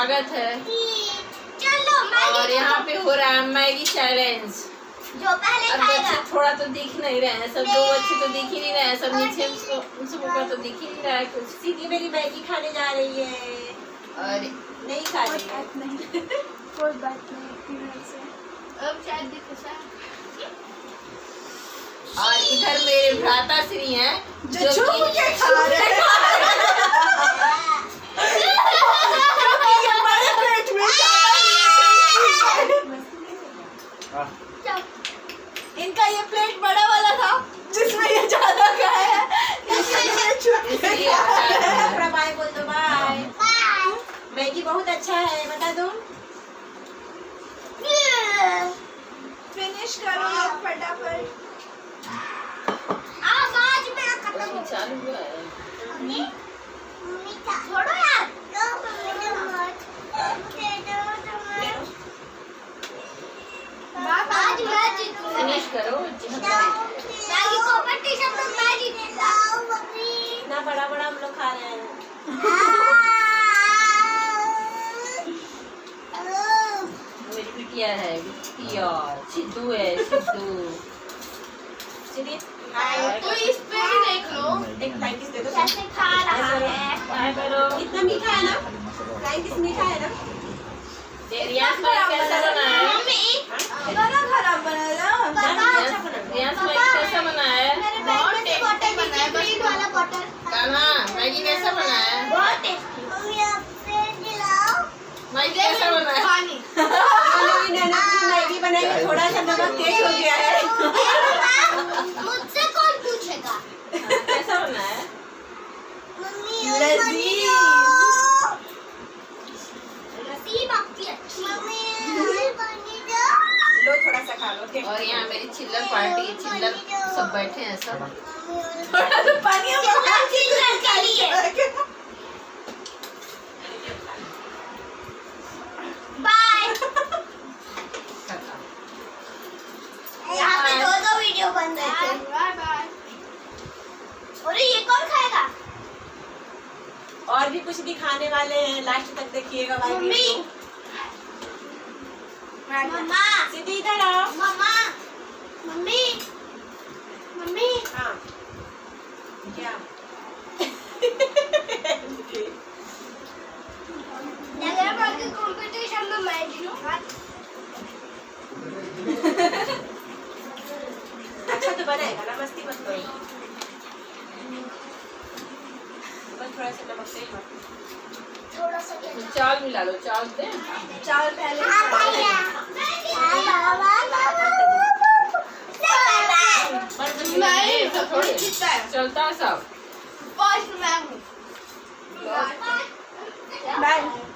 स्वागत है। चलो और यहाँ पे हो रहा है मैगी चैलेंज जो पहले और बच्चे थोड़ा तो दिख नहीं रहे हैं सब दो बच्चे तो दिख ही नहीं रहे हैं सब नीचे उसको सब ऊपर तो दिख ही नहीं रहा है कुछ। सीधी मेरी मैगी खाने जा रही है। और नहीं खा रही है। कोई बात नहीं अब शायद दिख और इधर मेरे भ्राता श्री हैं जो कि के खा रहे हैं ये हमारे पेट में इनका ये प्लेट बड़ा वाला था जिसमें ये ज़्यादा खाया है। इसलिए हैं। हैं। बाय बोल दो बाय मैगी बहुत अच्छा है बता दो। फिनिश करो लोग फटाफट। आवाज़ मेरा खत्म हो चालू हुआ है। मम्मी मम्मी का छोड़ो यार दो मम्मी ने मत दे दो तुम आज मैं जीतूँगा फिनिश करो इतना बड़ा बड़ा हम लोग खा रहे हैं। मेरी बिटिया है बिटिया। सिद्धू है सिद्धू। चलिए। तो इस पे भी देख लो। एक फ्राई किस दे दो। कैसे खा रहा है? इतना मीठा है ना? फ्राई किस मीठा है ना? रियाज कैसा बना है मम्मी बड़ा खराब बनाया रियाज रियाज भाई कैसा बना है मेरे बैग में से बॉटल बना है ग्रीन वाला बॉटल कान्हा मैगी कैसा बना है बहुत टेस्टी मम्मी आप पे दिलाओ मैगी कैसा बना है? पानी। मेरी ननद की मैगी बनाई थोड़ा सा नमक तेज हो गया है। मुझसे कौन पूछेगा? कैसा बना है? मम्मी अच्छी। पानी और यहाँ मेरी चिल्लर पार्टी चिल्लर सब बैठे हैं सब। थोड़ा सा पानी चिल्लर चिल्लर के लिए बाय यहाँ पे दो दो वीडियो बन रहे थे बाय बाय अरे ये कौन खाएगा और भी कुछ दिखाने वाले हैं लास्ट तक देखिएगा भाई मम्मी। मम्मा। सीधी इधर आओ। मम्मा। मम्मी। मम्मी। हाँ। क्या? कंपटीशन में मैं अच्छा तो बनाएगा ना मस्ती मत करो। थोड़ा सा नमक तेज थोड़ा सा तो चावल मिला लो चावल दे चावल पहले चलता है सब फ़र्स्ट मैं हूँ बाय